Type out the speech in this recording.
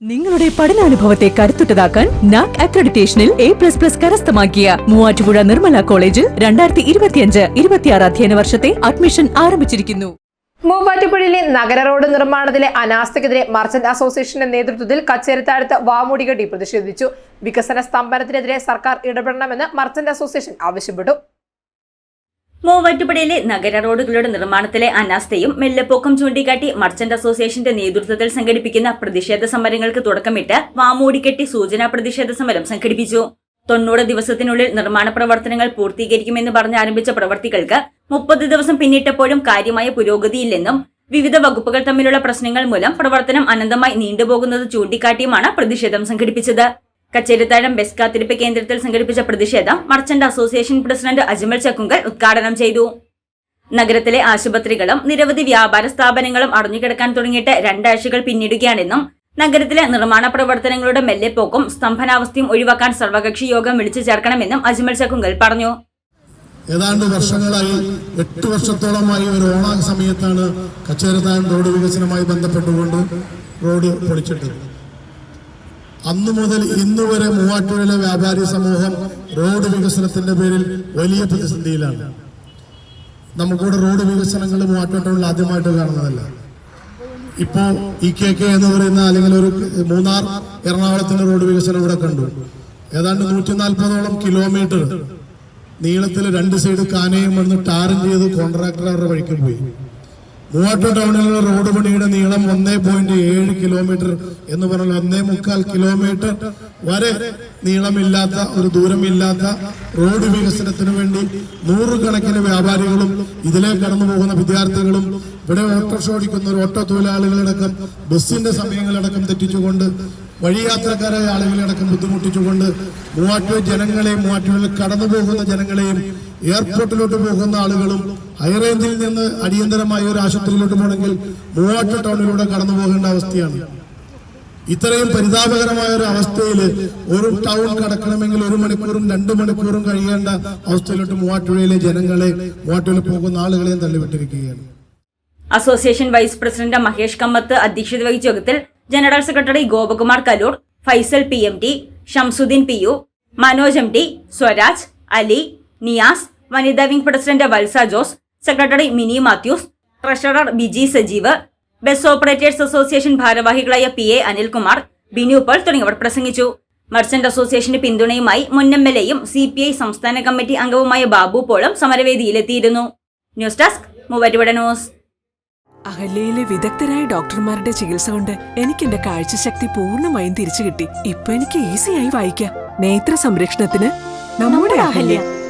നിങ്ങളുടെ പഠനാനുഭവത്തെ കരുത്തുറ്റതാക്കാൻ നാക് അക്രഡിറ്റേഷനിൽ എ പ്ലസ് പ്ലസ് കരസ്ഥമാക്കിയ മൂവാറ്റുപുഴ നിർമ്മല കോളേജിൽ രണ്ടായിരത്തി ഇരുപത്തിയഞ്ച് ഇരുപത്തിയാറ് അധ്യയന വർഷത്തെ അഡ്മിഷൻ ആരംഭിച്ചിരിക്കുന്നു. മൂവാറ്റുപുഴയിലെ നഗര റോഡ് നിർമ്മാണത്തിലെ അനാസ്ഥക്കെതിരെ മർച്ചന്റ് അസോസിയേഷന്റെ നേതൃത്വത്തിൽ കച്ചേരിത്താഴത്ത് വാമൂടികട്ടി പ്രതിഷേധിച്ചു. വികസന സ്തംഭനത്തിനെതിരെ സർക്കാർ ഇടപെടണമെന്ന് മർച്ചന്റ് അസോസിയേഷൻ ആവശ്യപ്പെട്ടു. മൂവാറ്റുപുഴയിലെ നഗര റോഡുകളുടെ നിർമ്മാണത്തിലെ അനാസ്ഥയും മെല്ലപ്പൊക്കം ചൂണ്ടിക്കാട്ടി മർച്ചന്റ് അസോസിയേഷന്റെ നേതൃത്വത്തിൽ സംഘടിപ്പിക്കുന്ന പ്രതിഷേധ സമരങ്ങൾക്ക് തുടക്കമിട്ട് വാമൂടിക്കെട്ടി സൂചനാ പ്രതിഷേധ സമരം സംഘടിപ്പിച്ചു. തൊണ്ണൂറ് ദിവസത്തിനുള്ളിൽ നിർമ്മാണ പ്രവർത്തനങ്ങൾ പൂർത്തീകരിക്കുമെന്ന് പറഞ്ഞ് ആരംഭിച്ച പ്രവർത്തികൾക്ക് മുപ്പത് ദിവസം പിന്നിട്ടപ്പോഴും കാര്യമായ പുരോഗതിയില്ലെന്നും വിവിധ വകുപ്പുകൾ തമ്മിലുള്ള പ്രശ്നങ്ങൾ മൂലം പ്രവർത്തനം അനന്തമായി നീണ്ടുപോകുന്നത് ചൂണ്ടിക്കാട്ടിയുമാണ് പ്രതിഷേധം സംഘടിപ്പിച്ചത്. കച്ചേരിത്താഴം ബസ് കാത്തിരിപ്പ് കേന്ദ്രത്തിൽ സംഘടിപ്പിച്ച പ്രതിഷേധം merchant association president Ajmal Chakkungal ഉദ്ഘാടനം ചെയ്തു. നഗരത്തിലെ ആശുപത്രികളും നിരവധി വ്യാപാര സ്ഥാപനങ്ങളും അടഞ്ഞുകിടക്കാൻ തുടങ്ങിയിട്ട് രണ്ടാഴ്ചകൾ പിന്നിടുകയാണെന്നും നഗരത്തിലെ നിർമ്മാണ പ്രവർത്തനങ്ങളുടെ മെല്ലെപ്പോക്കും സ്തംഭനാവസ്ഥയും ഒഴിവാക്കാൻ സർവകക്ഷി യോഗം വിളിച്ചു ചേർക്കണമെന്നും അജ്മൽ ചക്കുങ്കൽ പറഞ്ഞു. ഏതാണ്ട് വർഷങ്ങളായി എട്ട് വർഷത്തോളമായി ഒരു ഓണാ സമയത്താണ് കച്ചേരത്താഴം റോഡ് വികസനവുമായി ബന്ധപ്പെട്ടുകൊണ്ട് റോഡ് പൊളിച്ചിട്ടത്. അന്നു മുതൽ ഇന്ന് വരെ മൂവാറ്റുപുഴയിലെ വ്യാപാരി സമൂഹം റോഡ് വികസനത്തിന്റെ പേരിൽ വലിയ പ്രതിസന്ധിയിലാണ്. നമുക്കിവിടെ റോഡ് വികസനങ്ങൾ മൂവാറ്റുപുഴയിൽ ആദ്യമായിട്ട് കാണുന്നതല്ല. ഇപ്പോ ഇ കെ കെ എന്ന് പറയുന്ന അല്ലെങ്കിൽ ഒരു മൂന്നാർ എറണാകുളത്തിന്റെ റോഡ് വികസനം ഇവിടെ കണ്ടു. ഏതാണ്ട് നൂറ്റി നാൽപ്പതോളം കിലോമീറ്റർ നീളത്തിൽ രണ്ട് സൈഡ് കാനയും വന്ന് ടാറും ചെയ്ത് കോൺട്രാക്ടർ അവരുടെ വഴിക്ക് പോയി. മൂവാറ്റൂർ ടൗണിലുള്ള റോഡ് പണിയുടെ നീളം ഒന്നേ പോയിന്റ് ഏഴ് കിലോമീറ്റർ എന്ന് പറഞ്ഞാൽ ഒന്നേ മുക്കാൽ കിലോമീറ്റർ വരെ നീളമില്ലാത്ത ഒരു ദൂരമില്ലാത്ത റോഡ് വികസനത്തിന് വേണ്ടി നൂറുകണക്കിന് വ്യാപാരികളും ഇതിലെ കടന്നു പോകുന്ന വിദ്യാർത്ഥികളും ഇവിടെ ഓട്ടോറിക്ഷ ഓടിക്കുന്ന ഒരു ഓട്ടോ തൊഴിലാളികളടക്കം ബസ്സിന്റെ സമയങ്ങളടക്കം തെറ്റിച്ചുകൊണ്ട് വഴിയാത്രക്കാരായ ആളുകളടക്കം ബുദ്ധിമുട്ടിച്ചുകൊണ്ട് മൂവാറ്റൂർ ജനങ്ങളെയും മൂവാറ്റൂരിൽ കടന്നു പോകുന്ന ജനങ്ങളെയും എയർപോർട്ടിലോട്ട് പോകുന്ന ആളുകളും ഹൈറേഞ്ചിൽ നിന്ന് അടിയന്തരമായ ഒരു ആശുപത്രിയിലോട്ട് പോകണമെങ്കിൽ മൂവാറ്റ ടൗണിലൂടെ കടന്നു പോകേണ്ട അവസ്ഥയാണ്. ഇത്രയും പരിതാപകരമായ ഒരു അവസ്ഥയിൽ ഒരു ടൗൺ കടക്കണമെങ്കിൽ ഒരു മണിക്കൂറും രണ്ട് മണിക്കൂറും കഴിയേണ്ട അവസ്ഥയിലോട്ട് മൂവാറ്റുപുഴയിലെ ജനങ്ങളെ മൂവാറ്റുപുഴയിൽ പോകുന്ന ആളുകളെയും തള്ളിവിട്ടിരിക്കുകയാണ്. Association vice president Mahesh Kammath അധ്യക്ഷത വഹിച്ച യോഗത്തിൽ general secretary Gopakumar Kalloor Faisal P M T Shamsuddin P U Manoj M T Swaraj Ali Niyas വനിതാ wing president Valsa Jose secretary Mini Mathews treasurer Biji Sajeev bus operators association ഭാരവാഹികളായ P A Anilkumar Binu Paul തുടങ്ങിയവർ പ്രസംഗിച്ചു. Merchant അസോസിയേഷന്റെ പിന്തുണയുമായി മുൻ M L എയും C P I സംസ്ഥാന committee അംഗവുമായ ബാബു പോളും സമരവേദിയിലെത്തിയിരുന്നു. News desk Muvattupuzha news. അഹല്യയിലെ വിദഗ്ധരായ ഡോക്ടർമാരുടെ ചികിത്സ കൊണ്ട് എനിക്ക് എന്റെ കാഴ്ചശക്തി പൂർണമായും തിരിച്ചു കിട്ടി ഇപ്പൊ എനിക്ക് ഈസിയായി വായിക്കാം. നേത്ര സംരക്ഷണത്തിന് നമ്മുടെ Ahalya